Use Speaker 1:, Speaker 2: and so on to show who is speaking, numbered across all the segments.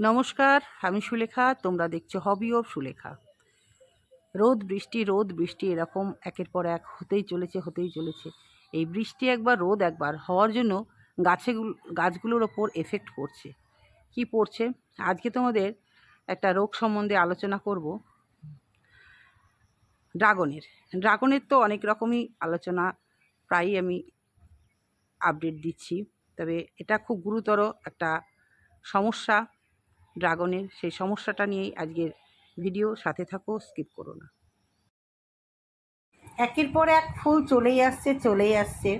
Speaker 1: নমস্কার, আমি সুলেখা, তোমরা দেখছ হবি অফ সুলেখা। রোদ, বৃষ্টি রোদ, বৃষ্টি এরকম একের পর এক হতেই চলেছে হতেই চলেছে। এই বৃষ্টি একবার, রোদ একবার হওয়ার জন্য গাছেগুলো, গাছগুলোর ওপর এফেক্ট পড়ছে। কি পড়ছে? আজকে তোমাদের একটা রোগ সম্বন্ধে আলোচনা করব। ড্রাগনের। ড্রাগনের তো অনেক রকমই আলোচনা, প্রায়ই আমি আপডেট দিচ্ছি। তবে এটা খুব গুরুতর একটা সমস্যা। ড্রাগনের সেই সমস্যাটা নিয়েই আজকের ভিডিও। সাথে থাকো, স্কিপ করো না। একের পর এক ফুল চলেই আসছে চলেই আসছে।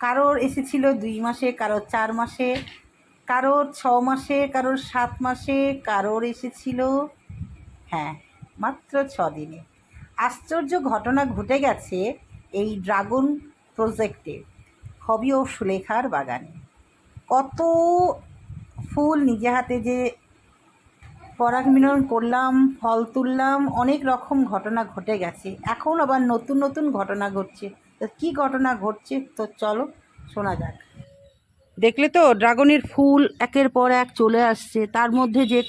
Speaker 1: কারোর এসেছিল দুই মাসে, কারোর চার মাসে, কারোর ছ মাসে, কারোর সাত মাসে, কারোর এসেছিল হ্যাঁ মাত্র ছ দিনে। আশ্চর্য ঘটনা ঘটে গেছে এই ড্রাগন প্রজেক্টে, হবি ও সুলেখার বাগানে। কত ফুল নিজে হাতে যে পরাগ মিলন করলাম, ফল তুললাম, অনেক রকম ঘটনা ঘটে গেছে। এখন আবার নতুন নতুন ঘটনা ঘটছে। তো কী ঘটনা ঘটছে? তো চলো শোনা যাক। দেখলে তো ড্রাগনের ফুল একের পর এক চলে আসছে। তার মধ্যে যে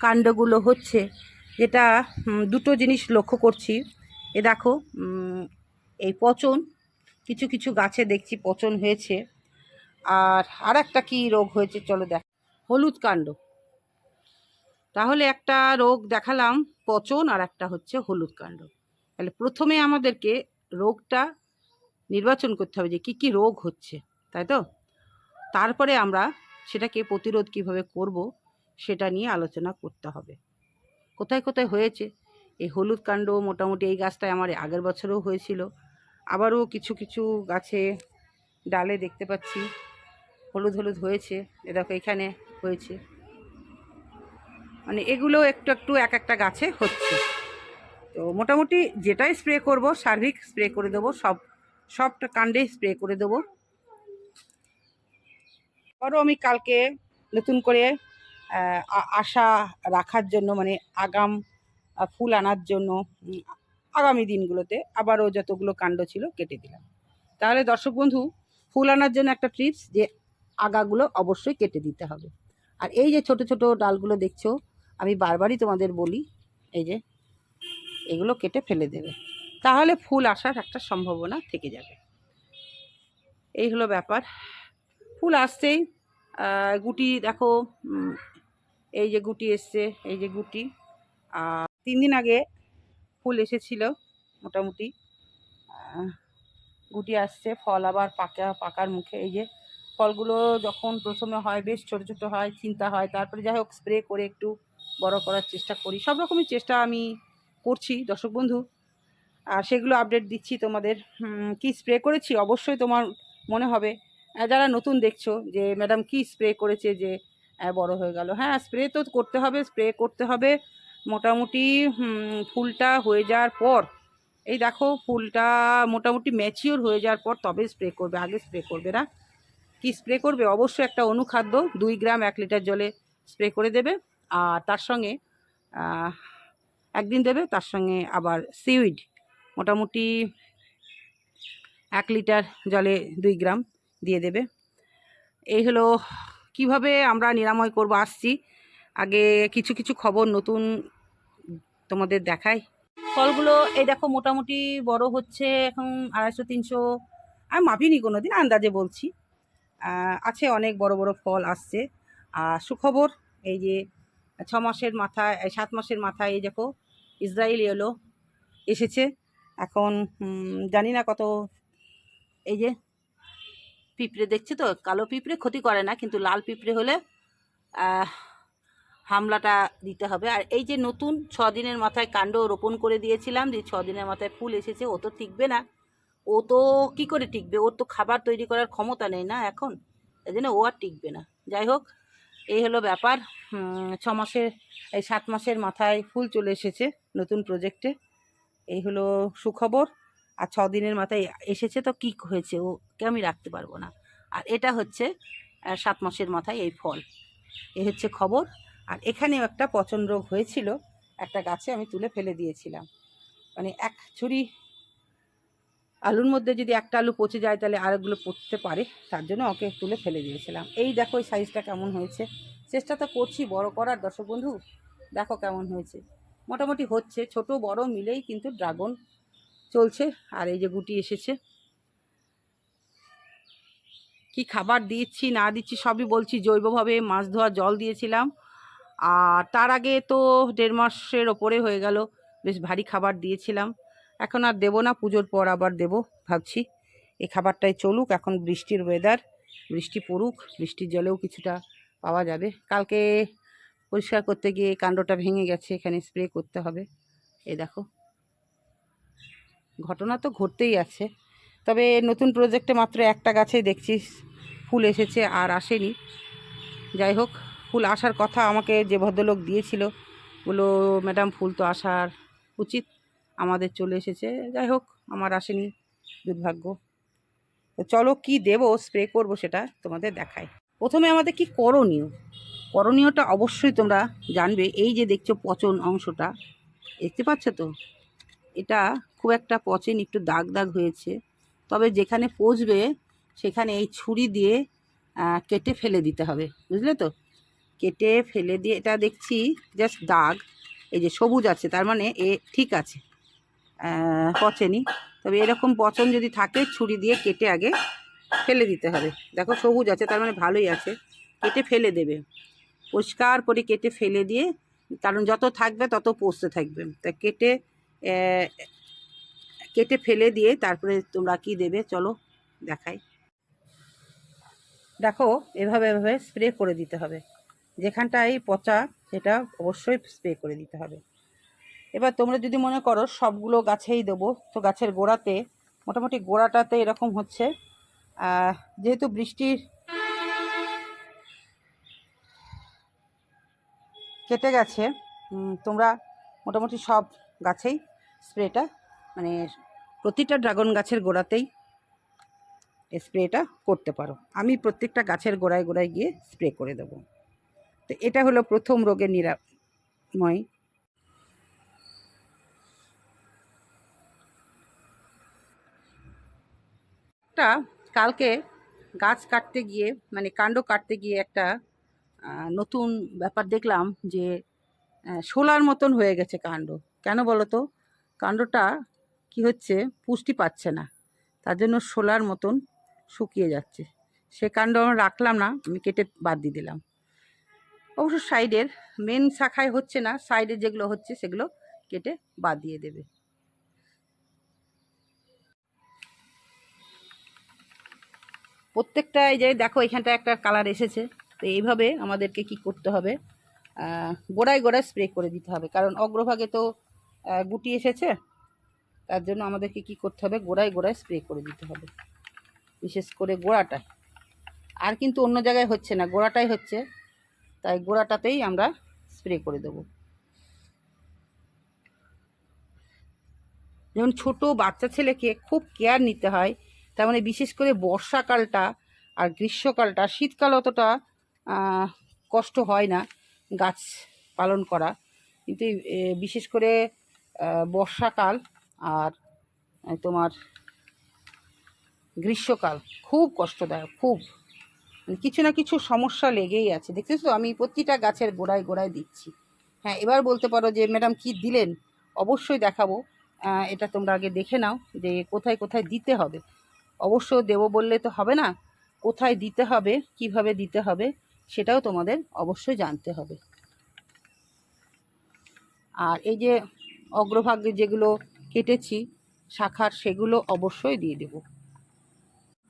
Speaker 1: কাণ্ডগুলো হচ্ছে যেটা দুটো জিনিস লক্ষ্য করছি। এ দেখো এই পচন, কিছু কিছু গাছে দেখছি পচন হয়েছে। আর আর একটা কী রোগ হয়েছে? চলো দেখ হলুদ কাণ্ড। তাহলে একটা রোগ দেখালাম পচন আর একটা হচ্ছে হলুদ কাণ্ড। তাহলে প্রথমে আমাদেরকে রোগটা নির্বাচন করতে হবে যে কী কী রোগ হচ্ছে, তাই তো? তারপরে আমরা সেটাকে প্রতিরোধ কীভাবে করব সেটা নিয়ে আলোচনা করতে হবে। কোথায় কোথায় হয়েছে? এই হলুদ কাণ্ড মোটামুটি এই গাছটায় আমার আগের বছরও হয়েছিল। আবারও কিছু কিছু গাছে ডালে দেখতে পাচ্ছি। হলুদ হলুদ হয়েছে। এ দেখো এখানে হয়েছে। মানে এগুলো একটু একটু এক একটা গাছে হচ্ছে। তো মোটামুটি যেটাই স্প্রে করব সার্ভিক স্প্রে করে দেবো, সব, সবটা কাণ্ডে স্প্রে করে দেবো। আরও আমি কালকে নতুন করে আশা রাখার জন্য মানে আগাম ফুল আনার জন্য আগামী দিনগুলোতে আবারও যতগুলো কাণ্ড ছিল কেটে দিলাম। তাহলে দর্শক বন্ধু, ফুল আনার জন্য একটা ট্রিপস যে আগাগুলো অবশ্যই কেটে দিতে হবে। আর এই যে ছোট ছোট ডালগুলো দেখছ, আমি বারবারই তোমাদের বলি, এই যে, এগুলো কেটে ফেলে দেবে। তাহলে ফুল আসার একটা সম্ভাবনা থেকে যাবে। এই হলো ব্যাপার। ফুল আসছেই। গুটি দেখো এই যে গুটি এসছে, এই যে গুটি। আর তিন দিন আগে ফুল এসেছিল, মোটামুটি। গুটি আসছে, ফল আবার পাকা, পাকার মুখে, এই যে ফলগুলো যখন প্রথমে হয়, বেশ ছোট ছোট হয়, চিন্তা হয়, তারপরে যাই হোক স্প্রে করে একটু বড় করার চেষ্টা করি। সব রকমই চেষ্টা আমি করছি, দর্শক বন্ধু। আর সেগুলো আপডেট দিচ্ছি তোমাদের। কি স্প্রে করেছি? অবশ্যই তোমার মনে হবে। যারা নতুন দেখছ যে ম্যাডাম কি স্প্রে করেছে যে বড় হয়ে গেল। হ্যাঁ স্প্রে তো করতে হবে স্প্রে করতে হবে। মোটামুটি ফুলটা হয়ে যাওয়ার পর, এই দেখো, ফুলটা মোটামুটি ম্যাচিওর হয়ে যাওয়ার পর তবে স্প্রে করবে, আগে স্প্রে করবে না। কি স্প্রে করবে? অবশ্যই একটা অনুখাদ্য, দুই গ্রাম এক লিটার জলে স্প্রে করে দেবে। আর তার সঙ্গে একদিন দেবে, তার সঙ্গে আবার সিউইড মোটামুটি এক লিটার জলে দুই গ্রাম দিয়ে দেবে। এই হলো কীভাবে আমরা নিরাময় করব, আসছি। আগে কিছু কিছু খবর নতুন তোমাদের দেখাই। ফলগুলো, এই দেখো, মোটামুটি বড় হচ্ছে, এখন আড়াইশো, তিনশো, আমি মাপিনি কোনো দিন আন্দাজে বলছি। আছে অনেক বড় বড় ফল আসছে। আর সুখবর, এই যে ছ মাসের মাথায় সাত মাসের মাথায় এই দেখো, ইসরায়েল এলো, এসেছে। এখন জানি না কত, এই যে পিঁপড়ে দেখছে তো, কালো পিঁপড়ে, ক্ষতি করে না, কিন্তু লাল পিঁপড়ে হলে হামলাটা দিতে হবে। আর এই যে নতুন ছ দিনের মাথায় কাণ্ড রোপণ করে দিয়েছিলাম, যে ছ দিনের মাথায় ফুল এসেছে, ও তো টিকবে না। ও তো কি করে টিকবে? ওর তো খাবার তৈরি করার ক্ষমতা নেই না এখন। এই জন্য ও আর টিকবে না। যাই হোক, এই হলো ব্যাপার। ছ মাসের এই সাত মাসের মাথায় ফুল চলে এসেছে নতুন প্রজেক্টে এই হলো সুখবর। আর ছ দিনের মাথায় এসেছে তো কী হয়েছে? ওকে আমি রাখতে পারব না। আর এটা হচ্ছে সাত মাসের মাথায় এই ফল। এ হচ্ছে খবর। আর এখানেও একটা পচন রোগ হয়েছিল। একটা গাছে আমি তুলে ফেলে দিয়েছিলাম। মানে এক ছুরি আলুর মধ্যে যদি একটা আলু পচে যায় তাহলে আরেকগুলো পচতে পারে, তার জন্য ওকে তুলে ফেলে দিয়েছিলাম। এই দেখো, এই সাইজটা কেমন হয়েছে। চেষ্টা তো করছি, বড় করার। দর্শক বন্ধু, দেখো কেমন হয়েছে। মোটামুটি হচ্ছে, ছোট, বড় মিলেই কিন্তু ড্রাগন চলছে। আর এই যে গুটি এসেছে। কি খাবার দিচ্ছি, না দিচ্ছি, সবই বলছি। জৈবভাবে মাছ ধোয়া জল দিয়েছিলাম। আর তার আগে তো দেড় মাসের ওপরে হয়ে গেল। বেশ ভারী খাবার দিয়েছিলাম। এখন আর দেবো না, পুজোর পর আবার দেবো, ভাবছি। এই খাবারটাই চলুক, এখন বৃষ্টির ওয়েদার বৃষ্টি পড়ুক, বৃষ্টির জলেও কিছুটা পাওয়া যাবে। কালকে পরিষ্কার করতে গিয়ে কাণ্ডটা ভেঙে গেছে, এখানে স্প্রে করতে হবে। এ দেখো। ঘটনা তো ঘটতেই আছে। তবে নতুন প্রজেক্টে মাত্র একটা গাছেই দেখছি, ফুল এসেছে আর আসেনি। যাই হোক, ফুল আসার কথা আমাকে যে ভদ্রলোক দিয়েছিল বলো ম্যাডাম, ফুল তো আসার উচিত। আমাদের চলে এসেছে। যাই হোক, আমার আসেনি দুর্ভাগ্য। তো চলো কি দেবো স্প্রে করব সেটা তোমাদের দেখাই। প্রথমে আমাদের কি করণীয়? করণীয়টা অবশ্যই তোমরা জানবে। এই যে দেখছ পচন অংশটা, দেখতে পাচ্ছ তো? এটা খুব একটা পচেন, একটু দাগ দাগ হয়েছে। তবে যেখানে পচবে, সেখানে এই ছুরি দিয়ে কেটে ফেলে দিতে হবে। বুঝলে তো? কেটে ফেলে দিয়ে, এটা দেখছি জাস্ট দাগ। এই যে সবুজ আছে, তার মানে এ ঠিক আছে। পচেনি। তবে এরকম পচন যদি থাকে, ছুরি দিয়ে কেটে আগে ফেলে দিতে হবে। দেখো সবুজ আছে, তার মানে ভালোই আছে। কেটে ফেলে দেবে। পরিষ্কার করে কেটে ফেলে দিয়ে, কারণ যত থাকবে তত পচতে থাকবে। তা কেটে কেটে ফেলে দিয়ে তারপরে তোমরা কি দেবে চলো দেখাই। দেখো, এভাবে এভাবে স্প্রে করে দিতে হবে। যেখানটায় পচা, সেটা অবশ্যই স্প্রে করে দিতে হবে। এবার তোমরা যদি মনে করো সবগুলো গাছেই দেবো, তো গাছের গোড়াতে মোটামুটি গোড়াটাতে এরকম হচ্ছে। যেহেতু বৃষ্টির কেটে গেছে তোমরা মোটামুটি সব গাছেই স্প্রেটা মানে প্রতিটা ড্রাগন গাছের গোড়াতেই স্প্রেটা করতে পারো। আমি প্রত্যেকটা গাছের গোড়ায় গোড়ায় গিয়ে স্প্রে করে দেবো। তো এটা হলো প্রথম রোগের নিরাময়। একটা কালকে গাছ কাটতে গিয়ে মানে কাণ্ড কাটতে গিয়ে একটা নতুন ব্যাপার দেখলাম যে শোলার মতন হয়ে গেছে কাণ্ড। কেন বলো তো কাণ্ডটা কি হচ্ছে? পুষ্টি পাচ্ছে না। তার জন্য শোলার মতন শুকিয়ে যাচ্ছে। সে কাণ্ড আমরা রাখলাম না, আমি কেটে বাদ দিয়ে দিলাম। অবশ্য সাইডের মেন শাখায় হচ্ছে না সাইডে যেগুলো হচ্ছে সেগুলো কেটে বাদ দিয়ে দেবে। প্রত্যেকটা এই যে দেখো এখানটা একটা কালার এসেছে। তো এইভাবে আমাদেরকে কি করতে হবে? গোড়ায় গোড়ায় স্প্রে করে দিতে হবে। কারণ অগ্রভাগে তো গুটি এসেছে। তার জন্য আমাদেরকে কি করতে হবে? গোড়ায় গোড়ায় স্প্রে করে দিতে হবে। বিশেষ করে গোড়াটায়। আর কিন্তু অন্য জায়গায় হচ্ছে না। গোড়াটাই হচ্ছে। তাই গোড়াটাতেই আমরা স্প্রে করে দেবো। যেমন ছোট বাচ্চা ছেলেকে খুব কেয়ার নিতে হয়। তার মানে বিশেষ করে বর্ষাকালটা আর গ্রীষ্মকালটা, শীতকাল অতটা কষ্ট হয় না গাছ পালন করা। কিন্তু বিশেষ করে বর্ষাকাল আর তোমার গ্রীষ্মকাল খুব কষ্টদায়ক, খুব। মানে কিছু না কিছু সমস্যা লেগেই আছে। দেখতেছো তো, আমি প্রতিটা গাছের গোড়ায় গোড়ায় দিচ্ছি। হ্যাঁ এবার বলতে পারো যে, ম্যাডাম কি দিলেন? অবশ্যই দেখাবো। এটা তোমরা আগে দেখে নাও যে, কোথায় কোথায় দিতে হবে। অবশ্য দেবো বললে তো হবে না, কোথায় দিতে হবে, কীভাবে দিতে হবে, সেটাও তোমাদের অবশ্যই জানতে হবে। আর এই যে অগ্রভাগে যেগুলো কেটেছি, শাখার সেগুলো অবশ্যই দিয়ে দেব।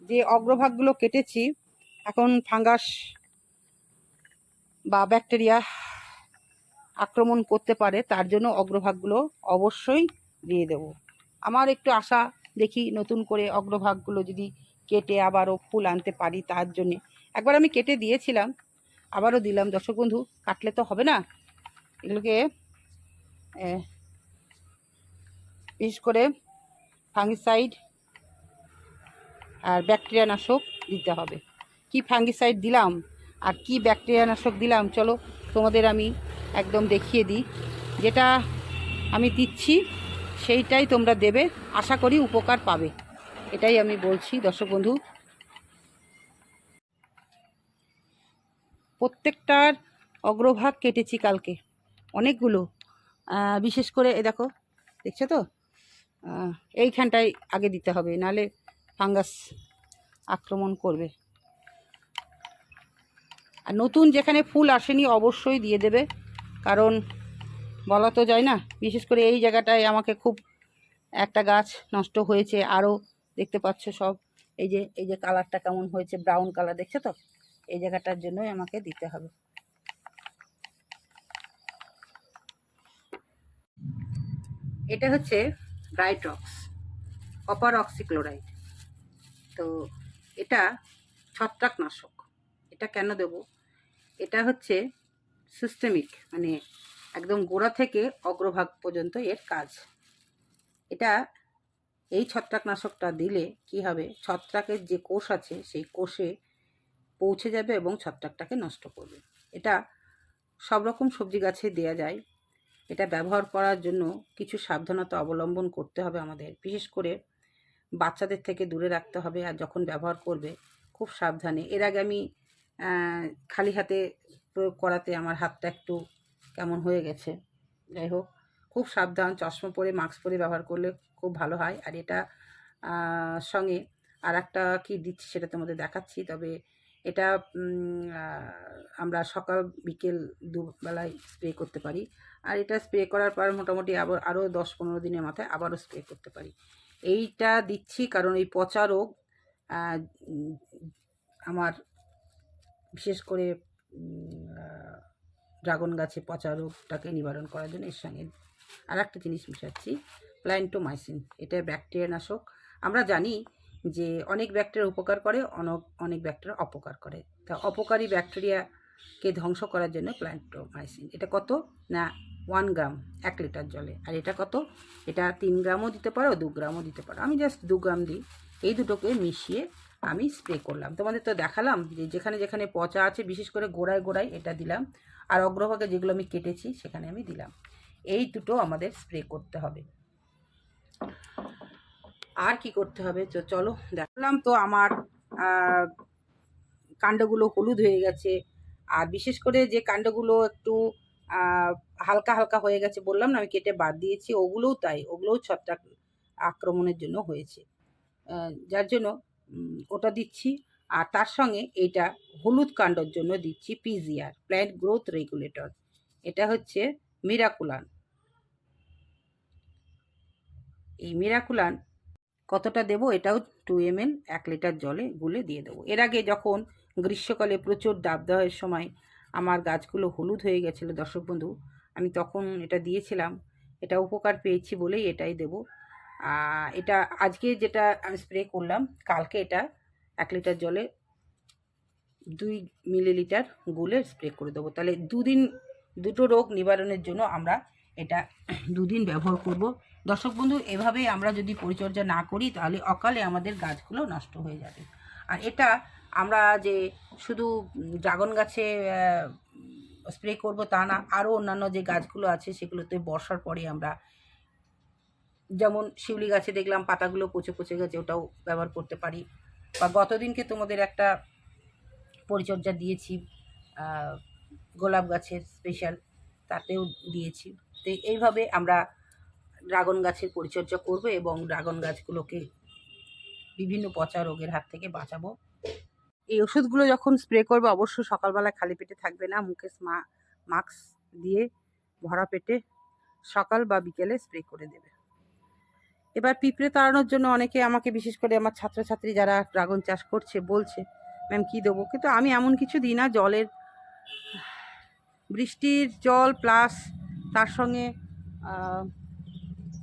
Speaker 1: যে অগ্রভাগগুলো কেটেছি, এখন ফাঙ্গাস বা ব্যাকটেরিয়া আক্রমণ করতে পারে, তার জন্য অগ্রভাগগুলো অবশ্যই দিয়ে দেব। আমার একটু আশা দেখি নতুন করে অগ্রভাগগুলো যদি কেটে আবারও ফুল আনতে পারি তার জন্যে। একবার আমি কেটে দিয়েছিলাম, আবারও দিলাম। দর্শক বন্ধু, কাটলে তো হবে না। এগুলোকে বিশেষ করে ফাঙ্গিসাইড আর ব্যাকটেরিয়া নাশক দিতে হবে। কি ফাঙ্গিসাইড দিলাম আর কি ব্যাকটেরিয়া নাশক দিলাম, চলো তোমাদের আমি একদম দেখিয়ে দিই। যেটা আমি দিচ্ছি সেইটাই তোমরা দেবে আশা করি উপকার পাবে। এটাই আমি বলছি দর্শক বন্ধু। প্রত্যেকটার অগ্রভাগ কেটেছি কালকে অনেকগুলো। বিশেষ করে এ দেখো দেখছ তো? আহ, এইখানটায় আগে দিতে হবে নালে ফাঙ্গাস আক্রমণ করবে। আর নতুন যেখানে ফুল আসেনি অবশ্যই দিয়ে দেবে কারণ বলা তো যায় না। বিশেষ করে এই জায়গাটায় আমাকে খুব একটা গাছ নষ্ট হয়েছে। আরও দেখতে পাচ্ছ সব। এই যে এই যে কালারটা কেমন হয়েছে ব্রাউন কালার দেখছ তো? এই জায়গাটার জন্যই আমাকে দিতে হবে। এটা হচ্ছে ব্রাইট্রক্স কপার অক্সিক্লোরাইড তো এটা ছত্রাকনাশক। এটা কেন দেব? এটা হচ্ছে সিস্টেমিক মানে একদম গোড়া থেকে অগ্রভাগ পর্যন্ত এর কাজ। এটা এই ছত্রাকনাশকটা দিলে কি হবে? ছত্রাকের যে কোষ আছে, সেই কোষে পৌঁছে যাবে এবং ছত্রাকটাকে নষ্ট করবে। এটা সব রকম সবজি গাছে দেওয়া যায়। এটা ব্যবহার করার জন্য কিছু সাবধানতা অবলম্বন করতে হবে আমাদের। বিশেষ করে বাচ্চাদের থেকে দূরে রাখতে হবে আর যখন ব্যবহার করবে, খুব সাবধানে। এর আগে আমি খালি হাতে প্রয়োগ করাতে আমার হাতটা একটু কেমন হয়ে গেছে। যাই হোক, খুব সাবধান, চশমা পরে মাস্ক পরে ব্যবহার করলে খুব ভালো হয়। আর এটা সঙ্গে আর একটা কী দিচ্ছি সেটা তোমাদের দেখাচ্ছি। তবে এটা আমরা সকাল, বিকেল দুবেলায় স্প্রে করতে পারি। আর এটা স্প্রে করার পর মোটামুটি আবার, আরও দশ পনেরো দিনের মাথায় আবারও স্প্রে করতে পারি। এইটা দিচ্ছি কারণ এই পচা রোগ আমার, বিশেষ করে ড্রাগন গাছে পচা রোগটাকে নিবারণ করার জন্য এর সঙ্গে আর একটা জিনিস মিশাচ্ছি প্ল্যান্টোমাইসিন এটা ব্যাকটেরিয়া নাশক আমরা জানি যে অনেক ব্যাকটেরিয়া উপকার করে অনেক অনেক ব্যাকটেরিয়া অপকার করে। তা অপকারী ব্যাকটেরিয়াকে ধ্বংস করার জন্য প্ল্যান্টোমাইসিন এটা কত? না ওয়ান গ্রাম এক লিটার জলে। আর এটা কত? এটা তিন গ্রামও দিতে পারো, দু গ্রামও দিতে পারো। আমি জাস্ট দু গ্রাম দিই। এই দুটোকে মিশিয়ে আমি স্প্রে করলাম। তোমাদের তো দেখালাম যে যেখানে যেখানে পচা আছে, বিশেষ করে গোড়ায় গোড়ায় এটা দিলাম। আর অগ্রভাগে যেগুলো আমি কেটেছি, সেখানে আমি দিলাম। এই দুটো আমাদের স্প্রে করতে হবে। আর কি করতে হবে? চলো, দেখলাম তো আমার কাণ্ডগুলো হলুদ হয়ে গেছে। আর বিশেষ করে যে কাণ্ডগুলো একটু হালকা হালকা হয়ে গেছে বললাম না, আমি কেটে বাদ দিয়েছি, ওগুলোও তাই, ওগুলোও ছত্রাক আক্রমণের জন্য হয়েছে। যার জন্য ওটা দিচ্ছি। আর তার সঙ্গে এইটা হলুদ কাণ্ডর জন্য দিচ্ছি পিজিআর প্ল্যান্ট গ্রোথ রেগুলেটর এটা হচ্ছে মিরাকুলান এই মিরাকুলান কতটা দেব? এটাও টু এম এল এক লিটার জলে গুলে দিয়ে দেবো। এর আগে যখন গ্রীষ্মকালে প্রচুর ডাব দাবদাহের সময় আমার গাছগুলো হলুদ হয়ে গেছিল, দর্শক বন্ধু, আমি তখন এটা দিয়েছিলাম। এটা উপকার পেয়েছি বলেই এটাই দেব। এটা আজকে যেটা আমি স্প্রে করলাম, কালকে এটা এক লিটার জলে দুই মিলিলিটার গুলে স্প্রে করে দেবো। তাহলে দুদিন দুটো রোগ নিবারণের জন্য আমরা এটা দুদিন ব্যবহার করব। দর্শক বন্ধু এভাবেই আমরা যদি পরিচর্যা না করি, তাহলে অকালে আমাদের গাছগুলো নষ্ট হয়ে যাবে। আর এটা আমরা যে শুধু ড্রাগন গাছে স্প্রে করব তা না, আরও অন্যান্য যে গাছগুলো আছে সেগুলোতে বর্ষার পরে আমরা যেমন শিউলি গাছে দেখলাম, পাতাগুলো পচে পচে গেছে, ওটাও ব্যবহার করতে পারি। বা গতদিনকে তোমাদের একটা পরিচর্যা দিয়েছি গোলাপ গাছের স্পেশাল তাতেও দিয়েছি। তো এইভাবে আমরা ড্রাগন গাছের পরিচর্যা করব এবং ড্রাগন গাছগুলোকে বিভিন্ন পচা রোগের হাত থেকে বাঁচাবো। এই ওষুধগুলো যখন স্প্রে করবে অবশ্যই সকালবেলা খালি পেটে থাকবে না, মুখে মা মাস্ক দিয়ে ভরা পেটে সকাল বা বিকেলে স্প্রে করে দেবে। এবার পিঁপড়ে তাড়ানোর জন্য অনেকে আমাকে বিশেষ করে আমার ছাত্রছাত্রী যারা ড্রাগন চাষ করছে বলছে, ম্যাম, কী দেবো? কিন্তু আমি এমন কিছু দিই না, জলের, বৃষ্টির জল প্লাস তার সঙ্গে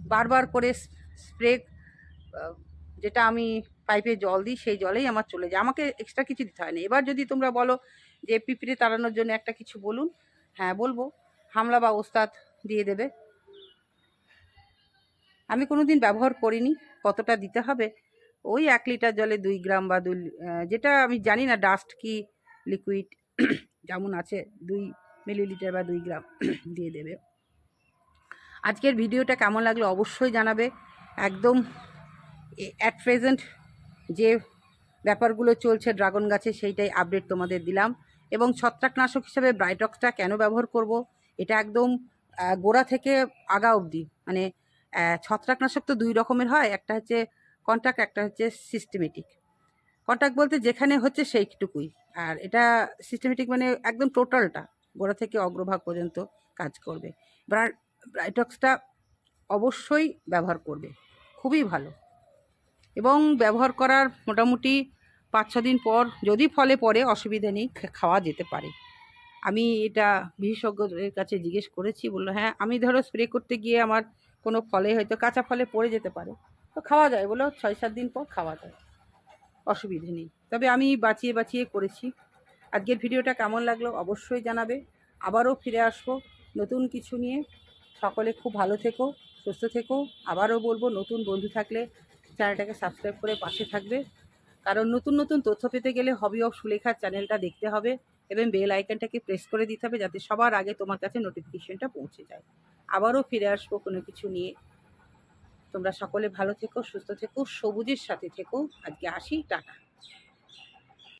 Speaker 1: বারবার করে স্প্রে যেটা আমি পাইপে জল দিই, সেই জলেই আমার চলে যায়। আমাকে এক্সট্রা কিছু দিতে হয় না। এবার যদি তোমরা বলো যে পিঁপড়ে তাড়ানোর জন্য একটা কিছু বলুন হ্যাঁ বলব। হামলা বা ওস্তাদ দিয়ে দেবে। আমি কোনো দিন ব্যবহার করিনি, কতটা দিতে হবে? ওই এক লিটার জলে দুই গ্রাম বা দুই যেটা আমি জানি না ডাস্ট কি লিকুইড যেমন আছে, দুই মিলিলিটার বা দুই গ্রাম দিয়ে দেবে। আজকের ভিডিওটা কেমন লাগল অবশ্যই জানাবে। একদম অ্যাট প্রেজেন্ট যে ব্যাপারগুলো চলছে ড্রাগন গাছে, সেইটাই আপডেট তোমাদের দিলাম। এবং ছত্রাকনাশক হিসেবে ব্রাইটক্সটা কেন ব্যবহার করব? এটা একদম গোড়া থেকে আগা অবধি মানে ছত্রাকনাশক তো দুই রকমের হয়, একটা হচ্ছে কন্ট্যাক্ট একটা হচ্ছে সিস্টেমেটিক কন্ট্যাক্ট বলতে যেখানে হচ্ছে সেইটুকুই, আর এটা সিস্টেমেটিক মানে একদম টোটালটা গোড়া থেকে অগ্রভাগ পর্যন্ত কাজ করবে। ব্রা- ব্রাইটক্সটা অবশ্যই ব্যবহার করবে, খুবই ভালো। এবং ব্যবহার করার মোটামুটি পাঁচ ছ দিন পর যদি ফলে পরে অসুবিধা নেই খাওয়া যেতে পারে। আমি এটা বিশেষজ্ঞদের কাছে জিজ্ঞেস করেছি, বলল হ্যাঁ আমি ধরো স্প্রে করতে গিয়ে আমার কোনো ফলে হয়তো কাঁচা ফলে পড়ে যেতে পারে। তো খাওয়া যায় বলো ছয় সাত দিন পর খাওয়া যায়। অসুবিধে নেই। তবে আমি বাঁচিয়ে বাঁচিয়ে করেছি। আজকের ভিডিওটা কেমন লাগল অবশ্যই জানাবে। আবারও ফিরে আসব নতুন কিছু নিয়ে। সকলে খুব ভালো থেকো, সুস্থ থেকো। আবারও বলব, নতুন বন্ধু থাকলে চ্যানেলটাকে সাবস্ক্রাইব করে পাশে থাকবে। কারণ নতুন নতুন তথ্য পেতে গেলে হবি অফ সুলেখার চ্যানেলটা দেখতে হবে এবং বেল আইকনটাকে প্রেস করে দিতে হবে যাতে সবার আগে তোমার কাছে নোটিফিকেশনটা পৌঁছে যায়। আবারও ফিরে আসব কোনো কিছু নিয়ে। তোমরা সকলে ভালো থেকো, সুস্থ থেকো, সবুজের সাথে থেকো। আজকে আসি, টাটা।